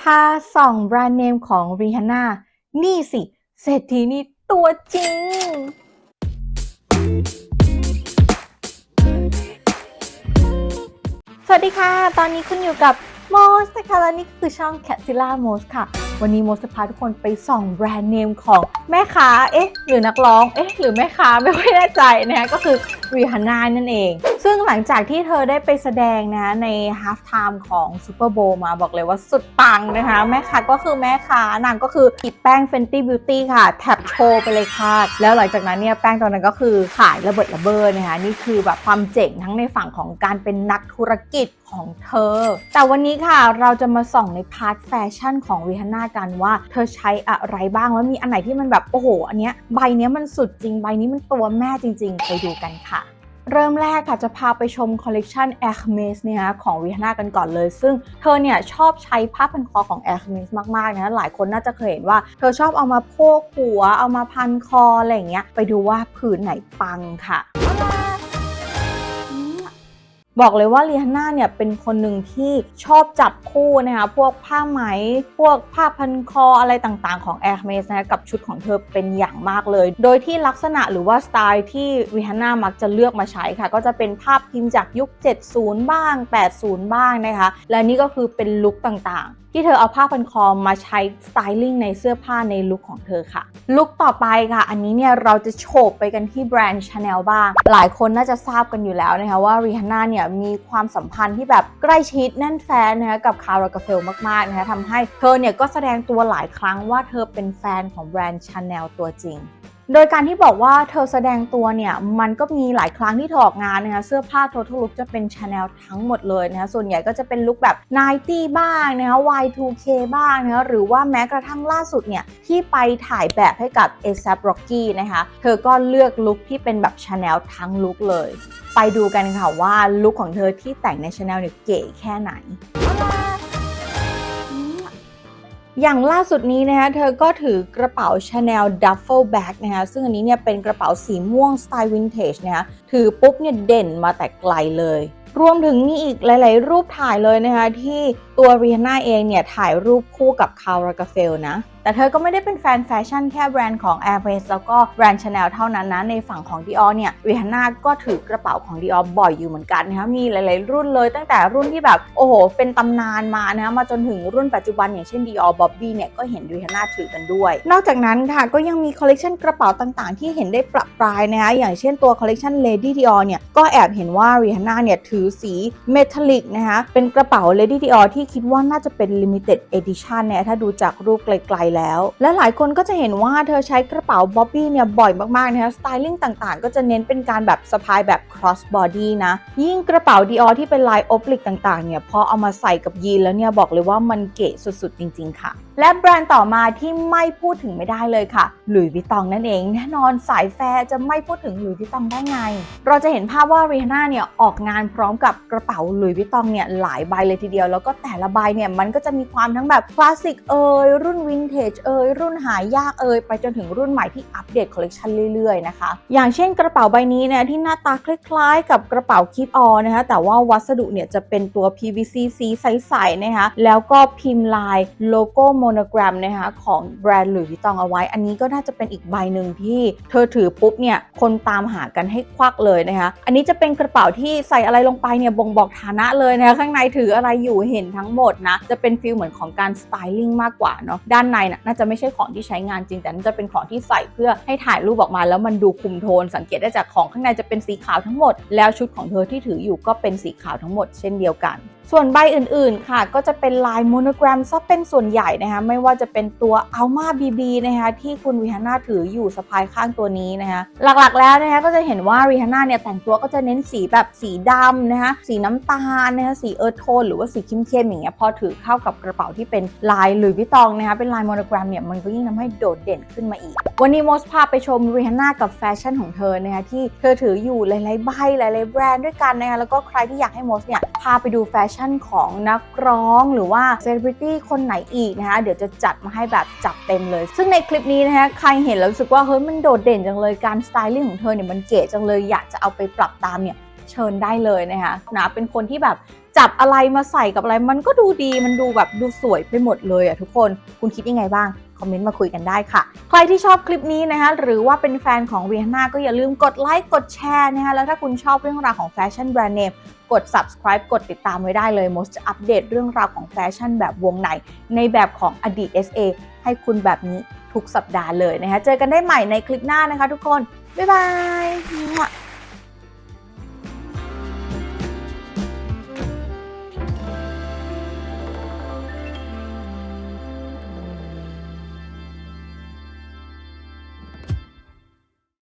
พาส่องแบรนด์เนมของรีฮ a น่านี่สิ เศรษฐีนี่ตัวจริง สวัสดีค่ะ ตอนนี้คุณอยู่กับโมสนะคะและนี่คือช่อง c a t z i l l a m o s ค่ะ วันนี้โมสจะพาทุกคนไปส่องแบรนด์เนมของแม่ค้า เอ๊ะ หรือนักร้อง เอ๊ะ หรือแม่ค้าไม่ค่อยแน่ใจนะคะก็คือ รีฮ a น่านั่นเอง ซึ่งหลังจากที่เธอได้ไปแสดงนะใน half time ของ Super Bowl มาบอกเลยว่าสุดปังนะคะ แม่ค้าก็คือแม่ค้านางก็คือหยิบแป้ง Fenty Beauty ค่ะ แท็บโชว์ไปเลยค่ะ แล้วหลังจากนั้นเนี่ยแป้งตัวนั้นก็คือขายระเบิดระเบ้อนะคะนี่คือแบบความเจ๋งทั้งในฝั่งของการเป็นนักธุรกิจของเธอ แต่วันนี้ค่ะเราจะมาส่องในพาร์ทแฟชั่นของริฮ a น่ากันว่า เธอใช้อะไรบ้างแล้วมีอันไหนที่มันแบบโอ้โห อันเนี้ยใบเนี้ยมันสุดจริงใบนี้มันตัวแม่จริง ๆ ไปดูกันค่ะ เริ่มแรกค่ะจะพาไปชมคอลเลกชัน a อ r m e s เนี่ยนะของวิฮ a น่ากันก่อนเลย ซึ่งเธอเนี่ยชอบใช้ผ้าพันคอของ a อ r m e s มากๆนะหลายคนน่าจะเคยเห็นว่า เธอชอบเอามาโพกหัว เอามาพันคออะไรอย่างเงี้ยไปดูว่าผืนไหนปังค่ะ บอกเลยว่าเลียนาเนี่ยเป็นคนหนึ่งที่ชอบจับคู่นะคะพวกผ้าไหม พวกผ้าพันคออะไรต่างๆ ของแอร์เมสนะคะกับชุดของเธอเป็นอย่างมากเลย โดยที่ลักษณะหรือว่าสไตล์ที่ริฮาน่ามักจะเลือกมาใช้ค่ะ ก็จะเป็นภาพพิมพ์จากยุค 70 บ้าง 80 บ้างนะคะ และนี่ก็คือเป็นลุคต่างๆที่เธอเอาผ้าพันคอมาใช้สไตลิ่งในเสื้อผ้าในลุคของเธอค่ะ ลุคต่อไปค่ะ อันนี้เนี่ยเราจะโฉบไปกันที่แบรนด์ Chanel บ้าง หลายคนน่าจะทราบกันอยู่แล้วนะคะว่าริฮ a น่าเนี่ยมีความสัมพันธ์ที่แบบใกล้ชิดแน่นแฟนนะคะกับคาร์ลกาเฟลมากๆนะคะทำให้เธอเนี่ยก็แสดงตัวหลายครั้งว่าเธอเป็นแฟนของแบรนด์ Chanel ตัวจริง โดยการที่บอกว่าเธอแสดงตัวเนี่ย มันก็มีหลายครั้งที่เธอออกงานนะคะเสื้อผ้า total look จะเป็น Chanel ทั้งหมดเลยนะคะส่วนใหญ่ก็จะเป็นลุคแบบ90บ้างนะคะ Y2K บ้างนะคะหรือว่าแม้กระทั่งล่าสุดเนี่ย ที่ไปถ่ายแบบให้กับ ASAP Rocky นะคะ เธอก็เลือกลุคที่เป็นแบบ Chanel ทั้งลุคเลย ไปดูกันค่ะว่าลุคของเธอที่แต่งใน Chanel เนี่ยเก๋แค่ไหน อย่างล่าสุดนี้นะคะเธอก็ถือกระเป๋า Chanel Duffel Bag นะคะซึ่งอันนี้เนี่ยเป็นกระเป๋าสีม่วงสไตล์วินเทจนะคะถือปุ๊บเนี่ยเด่นมาแต่ไกลเลย รวมถึงมีอีกหลาย ๆ รูปถ่ายเลยนะคะที่ตัวรีฮ a น่าเองเนี่ยถ่ายรูปคู่กับคาร์ลกาเฟลนะ แต่เธอก็ไม่ได้เป็นแฟนแฟชั่นแค่แบรนด์ของ Air m e s แล้วก็แบรนด์ Chanel เท่านั้นนะ ในฝั่งของ Dior เนี่ยรีฮ a น่าก็ถือกระเป๋าของ Dior บ่อยอยู่เหมือนกันนะคะมีหลาย ๆ รุ่นเลย ตั้งแต่รุ่นที่แบบโอ้โห เป็นตำนานมานะคะมาจนถึงรุ่นปัจจุบันอย่างเช่น Dior Bobby เนี่ยก็เห็นรีฮ a น่าถือกันด้วย นอกจากนั้นค่ะก็ยังมีคอลเลกชันกระเป๋าต่าง ๆ ที่เห็นได้ประปรายนะคะอย่างเช่นตัวคอลเลกชัน Lady Dior เนี่ยก็แอบเห็นว่ารีฮ a น่าเนี่ยถือสีเมทัลลิกนะคะเป็นกระเป๋า Lady Dior ที่คิดว่าน่าจะเป็น limited edition เนี่ยถ้าดูจากรูปไกล ๆแล้ว และหลายคนก็จะเห็นว่าเธอใช้กระเป๋า Bobby เนี่ยบ่อยมากๆนะคะสไตลิ่งต่างๆ ก็จะเน้นเป็นการแบบสะพายแบบ cross body นะ ยิ่งกระเป๋า Dior ที่เป็นลาย oblique ต่างๆเนี่ยพอเอามาใส่กับยีนแล้วเนี่ยบอกเลยว่ามันเก๋สุดๆ จริง ๆ ค่ะ และแบรนด์ต่อมาที่ไม่พูดถึงไม่ได้เลยค่ะหลุยส์วิตองนั่นเองแน่นอนสายแฟร์จะไม่พูดถึงหลุยส์วิตองได้ไง เราจะเห็นภาพว่ารีฮ a น่าเนี่ยออกงานพร้อมกับกระเป๋าหลุยส์วิตองเนี่ยหลายใบเลยทีเดียว แล้วก็แต่ละใบเนี่ยมันก็จะมีความทั้งแบบคลาสสิกเอ่ยรุ่นวินเทจเอ่ยรุ่นหายากเอ่ยไปจนถึงรุ่นใหม่ที่อัปเดตคอลเลกชันเรื่อยๆนะคะอย่างเช่นกระเป๋าใบนี้นะที่หน้าตาคล้ายๆ กับกระเป๋าคีบออนะคะแต่ว่าวัสดุเนี่ยจะเป็นตัว PVC สีใสๆนะคะแล้วก็พิมพ์ลายโลโก้โมโนแกรมนะคะของแบรนด์หลุยส์วิตองเอาไว้ อันนี้ก็น่าจะเป็นอีกใบหนึ่งที่เธอถือปุ๊บเนี่ยคนตามหากันให้ควักเลยนะคะอันนี้จะเป็นกระเป๋าที่ใส่อะไรลงไปเนี่ยบ่งบอกฐานะเลยนะคะข้างในถืออะไรอยู่เห็นทั้งหมดนะจะเป็นฟิลเหมือนของการสไตลิ่งมากกว่าเนาะด้านในน่ะน่าจะไม่ใช่ของที่ใช้งานจริง แต่น่าจะเป็นของที่ใส่เพื่อให้ถ่ายรูปออกมา แล้วมันดูคุมโทน สังเกตได้จากของข้างในจะเป็นสีขาวทั้งหมด แล้วชุดของเธอที่ถืออยู่ก็เป็นสีขาวทั้งหมดเช่นเดียวกัน ส่วนใบอื่นๆค่ะ ก็จะเป็นลายโมโนแกรมซะเป็นส่วนใหญ่นะคะไม่ว่าจะเป็นตัว Alma BB นะคะที่คุณริฮาน่าถืออยู่สะพายข้างตัวนี้นะคะหลักๆแล้วนะคะก็จะเห็นว่าริฮาน่าเนี่ยแต่งตัวก็จะเน้นสีแบบสีดำนะคะสีน้ำตาลนะคะสีเอิร์ธโทนหรือว่าสีเข้มๆอย่างเงี้ยพอถือเข้ากับกระเป๋าที่เป็นลายหลุยส์วิตองนะคะเป็นลายโมโนแกรมเนี่ยมันก็ยิ่งทำให้โดดเด่นขึ้นมาอีก วันนี้โมสพาไปชมริฮาน่ากับแฟชั่นของเธอนะคะที่เธอถืออยู่หลายๆใบหลายๆแบรนด์ด้วยกันนะคะแล้วก็ใครที่อยากให้โมสเนี่ยพาไปดูแฟชั่นของนักร้องหรือว่าเซเลบริตี้คนไหนอีกนะคะเดี๋ยวจะจัดมาให้แบบจับเต็มเลย ซึ่งในคลิปนี้นะคะใครเห็นแล้วรู้สึกว่าเฮ้ยมันโดดเด่นจังเลยการสไตลิ่งของเธอเนี่ยมันเก๋จังเลยอยากจะเอาไปปรับตามเนี่ยเชิญได้เลยนะคะนะเป็นคนที่แบบจับอะไรมาใส่กับอะไรมันก็ดูดีมันดูแบบดูสวยไปหมดเลยอะทุกคนคุณคิดยังไงบ้าง คอมเมนต์มาคุยกันได้ค่ะ ใครที่ชอบคลิปนี้นะคะ หรือว่าเป็นแฟนของ Rihanna ก็อย่าลืมกดไลค์ กดแชร์นะคะ แล้วถ้าคุณชอบเรื่องราวของแฟชั่นแบรนด์เนมกด subscribe กดติดตามไว้ได้เลย Most จะอัปเดตเรื่องราวของแฟชั่นแบบวงใน ในแบบของอดีต SA ให้คุณแบบนี้ทุกสัปดาห์เลยนะคะ เจอกันได้ใหม่ในคลิปหน้านะคะทุกคน บ๊ายบาย